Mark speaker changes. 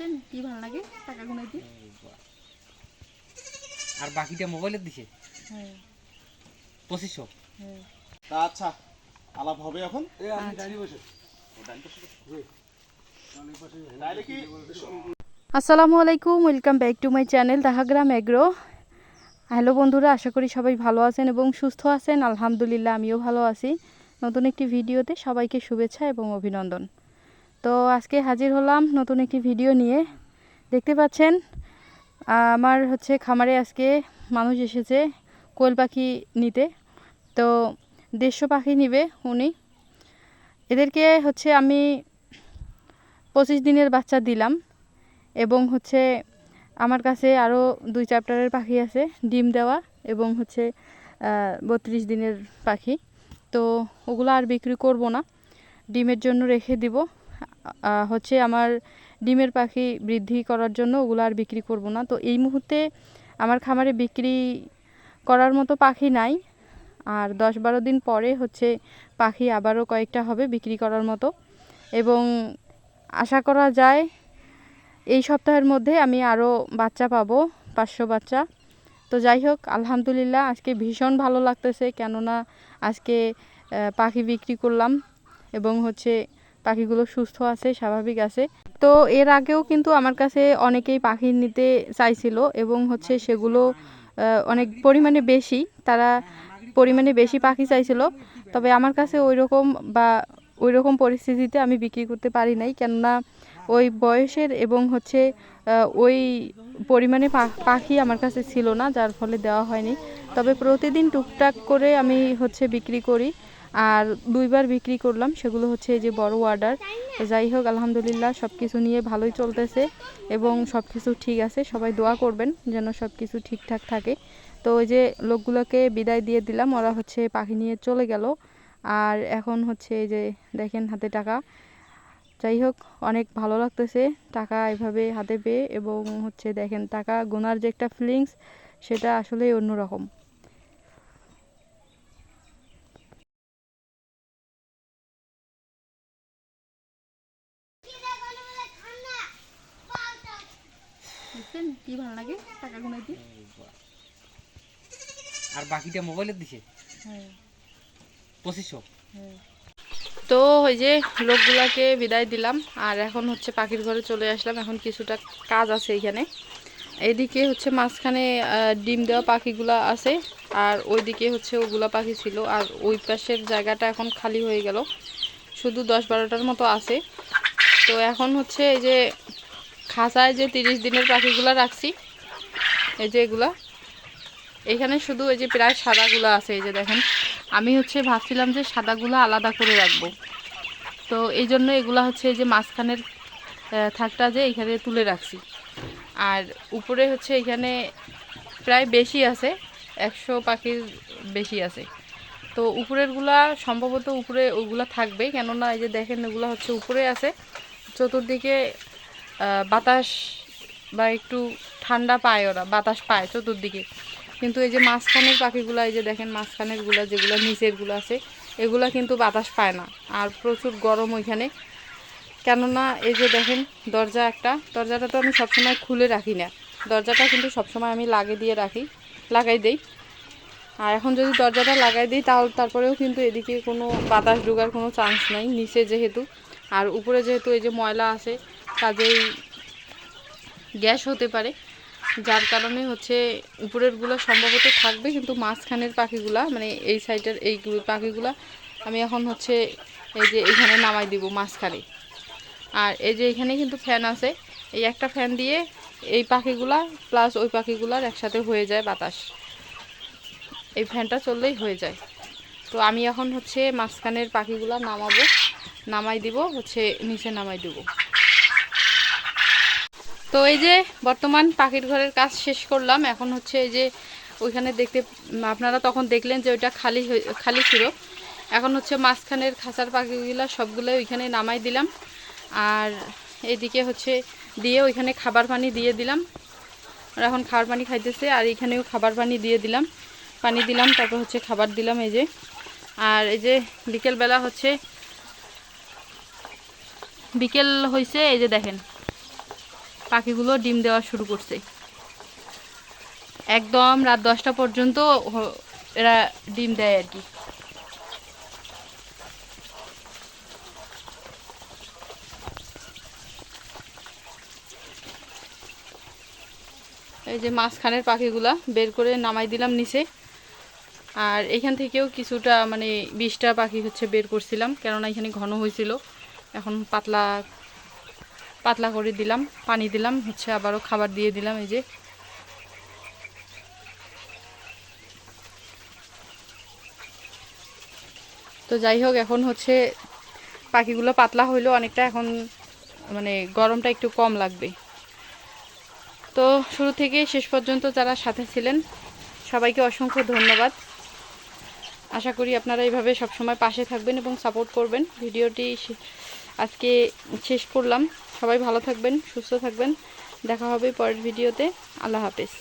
Speaker 1: দেখছেন? কি ভালো লাগে? টাকা গুনাইতে
Speaker 2: আর বাকিটা মোবাইলে দিছে
Speaker 1: হ্যাঁ।
Speaker 2: পঁচিশশো?
Speaker 1: হ্যাঁ।
Speaker 3: তা আচ্ছা আলাপ হবে এখন? তাইলে কি
Speaker 1: আসসালামু আলাইকুম welcome back to my channel Dahagram agro hello বন্ধুরা আশা করি সবাই ভালো আছেন এবং সুস্থ আছেন। আলহামদুলিল্লাহ আমিও ভালো আছি। নতুন একটি ভিডিওতে সবাইকে শুভেচ্ছা এবং অভিনন্দন। তো আজকে হাজির হলাম নতুন একটি ভিডিও নিয়ে। দেখতে পাচ্ছেন আমার হচ্ছে খামারে আজকে মানুষ এসেছে কোয়েল পাখি নিতে। তো দেড়শো পাখি নিবে উনি। এদেরকে হচ্ছে আমি পঁচিশ দিনের বাচ্চা দিলাম এবং হচ্ছে আমার কাছে আরও দুই চ্যাপ্টারের পাখি আছে, ডিম দেওয়া এবং হচ্ছে বত্রিশ দিনের পাখি। তো ওগুলো আর বিক্রি করব না, ডিমের জন্য রেখে দিব। হচ্ছে আমার ডিমের পাখি বৃদ্ধি করার জন্য ওগুলো আর বিক্রি করব না। তো এই মুহূর্তে আমার খামারে বিক্রি করার মতো পাখি নাই। আর দশ বারো দিন পরে হচ্ছে পাখি আবারও কয়েকটা হবে বিক্রি করার মতো। এবং আশা করা যায় এই সপ্তাহের মধ্যে আমি আরও বাচ্চা পাবো, পাঁচশো বাচ্চা। তো যাই হোক, আলহামদুলিল্লাহ আজকে ভীষণ ভালো লাগতেছে। কেননা আজকে পাখি বিক্রি করলাম এবং হচ্ছে পাখিগুলো সুস্থ আছে, স্বাভাবিক আছে। তো এর আগেও কিন্তু আমার কাছে অনেকেই পাখি নিতে চাইছিল এবং হচ্ছে সেগুলো অনেক পরিমাণে বেশি, তারা পরিমাণে বেশি পাখি চাইছিল। তবে আমার কাছে ওই রকম বা ওই রকম পরিস্থিতিতে আমি বিক্রি করতে পারি নাই, কেননা ওই বয়সের এবং হচ্ছে ওই পরিমাণে পাখি আমার কাছে ছিল না, যার ফলে দেওয়া হয়নি। তবে প্রতিদিন টুকটাক করে আমি হচ্ছে বিক্রি করি। আর দুইবার বিক্রি করলাম, সেগুলো হচ্ছে এই যে বড় অর্ডার যাই হোক, আলহামদুলিল্লাহ সব কিছু নিয়ে ভালোই চলতেছে এবং সব কিছু ঠিক আছে। সবাই দোয়া করবেন যেন সব কিছু ঠিকঠাক থাকে। তো ওই যে লোকগুলোকে বিদায় দিয়ে দিলাম, ওরা হচ্ছে পাখি নিয়ে চলে গেল। আর এখন হচ্ছে এই যে দেখেন হাতে টাকা। যাই হোক, অনেক ভালো লাগতেছে টাকা এভাবে হাতে পেয়ে এবং হচ্ছে দেখেন টাকা গোনার যে একটা ফিলিংস সেটা আসলেই অন্যরকম। দেখছেন কি ভালো লাগে? টাকা
Speaker 2: আর বাকিটা মোবাইলে দিছে
Speaker 1: হ্যাঁ।
Speaker 2: পঁচিশশো?
Speaker 1: তো ওই যে লোকগুলাকে বিদায় দিলাম আর এখন হচ্ছে পাখির ঘরে চলে আসলাম। এখন কিছুটা কাজ আছে এখানে। এইদিকে হচ্ছে মাঝখানে ডিম দেওয়া পাখিগুলা আছে আর ওইদিকে হচ্ছে ওগুলা পাখি ছিল। আর ওই পাশের জায়গাটা এখন খালি হয়ে গেল। শুধু দশ বারোটার মতো আছে। তো এখন হচ্ছে এই যে খাঁচায় যে তিরিশ দিনের পাখিগুলো রাখছি, এই যে এগুলা। এখানে শুধু এই যে প্রায় সাদাগুলো আছে, এই যে দেখেন। আমি হচ্ছে ভাবছিলাম যে সাদাগুলো আলাদা করে রাখব। তো এই জন্য এগুলা হচ্ছে এই যে মাঝখানের থাকটা যে এখানে তুলে রাখছি। আর উপরে হচ্ছে এখানে প্রায় বেশি আছে, একশো পাখির বেশি আছে। তো উপরেরগুলা সম্ভবত উপরে ওগুলা থাকবে, কেননা এই যে দেখেন এগুলো হচ্ছে উপরে আছে। চতুর্দিকে বাতাস বা একটু ঠান্ডা পায় ওরা, বাতাস পায় চতুর্দিকে। কিন্তু এই যে মাঝখানের পাখিগুলো, এই যে দেখেন মাঝখানেরগুলা যেগুলো নিচেরগুলো আছে, এগুলা কিন্তু বাতাস পায় না। আর প্রচুর গরম ওইখানে। কেননা এই যে দেখেন, দরজা একটা, দরজাটা তো আমি সবসময় খুলে রাখি না। দরজাটা কিন্তু সবসময় আমি লাগিয়ে দিয়ে রাখি, লাগাই দেই। আর এখন যদি দরজাটা লাগাই দিই তাহলে তারপরেও কিন্তু এদিকে কোনো বাতাস ঢোকার কোনো চান্স নাই, নিচে যেহেতু। আর উপরে যেহেতু এই যে ময়লা আছে কাজেই গ্যাস হতে পারে, যার কারণে হচ্ছে উপরেরগুলো সম্ভবত থাকবে, কিন্তু মাঝখানের পাখিগুলা মানে এই সাইডের এই পাখিগুলা, আমি এখন হচ্ছে এই যে এখানে নামাই দিব মাঝখানে। আর এই যে এখানে কিন্তু ফ্যান আছে, এই একটা ফ্যান দিয়ে এই পাখিগুলা প্লাস ওই পাখিগুলার একসাথে হয়ে যায় বাতাস। এই ফ্যানটা চললেই হয়ে যায়। তো আমি এখন হচ্ছে মাঝখানের পাখিগুলা নামাবো, নামাই দিব, হচ্ছে নিচে নামাই দেবো। তো এই যে বর্তমান পাখির ঘরের কাজ শেষ করলাম। এখন হচ্ছে এই যে ওইখানে দেখতে, আপনারা তখন দেখলেন যে ওইটা খালি খালি ছিল। এখন হচ্ছে মাঝখানের খাঁচার পাখিগুলো সবগুলো ওইখানে নামাই দিলাম। আর এদিকে হচ্ছে দিয়ে ওইখানে খাবার পানি দিয়ে দিলাম। এখন খাবার পানি খাইতেছে আর এখানেও খাবার পানি দিয়ে দিলাম। পানি দিলাম, তারপর হচ্ছে খাবার দিলাম এই যে। আর এই যে বিকেলবেলা হচ্ছে, বিকেল হয়েছে এই যে দেখেন। পাখিগুলো ডিম দেওয়া শুরু করছে। একদম রাত দশটা পর্যন্ত এরা ডিম দেয় আর কি। এই যে মাঝখানের পাখিগুলা বের করে নামাই দিলাম নিচে। আর এখান থেকেও কিছুটা মানে বিশটা পাখি হচ্ছে বের করছিলাম, কেননা এখানে ঘন হয়েছিল। এখন পাতলা পাতলা করে দিলাম, পানি দিলাম, হচ্ছে আবারও খাবার দিয়ে দিলাম, এই যে। তো যাই হোক, এখন হচ্ছে পাখিগুলো পাতলা হইলেও অনেকটা এখন মানে গরমটা একটু কম লাগবে। তো শুরু থেকে শেষ পর্যন্ত যারা সাথে ছিলেন, সবাইকে অসংখ্য ধন্যবাদ। আশা করি আপনারা এইভাবে সবসময় পাশে থাকবেন এবং সাপোর্ট করবেন। ভিডিওটি আজকে শেষ করলাম। সবাই ভালো থাকবেন সুস্থ থাকবেন। দেখা হবে পরের ভিডিওতে। আল্লাহ হাফেজ।